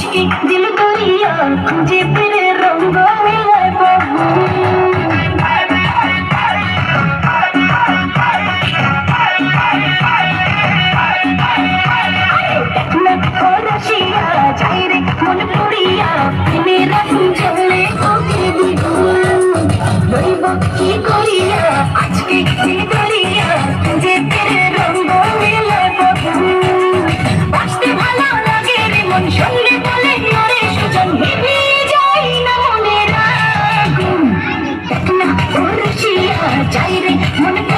মুচকে দিল করিয়া খুঁজে ফিরে রঙ্গ মিলায় বাবু মন পড়িয়া মেরা চাই রে মনে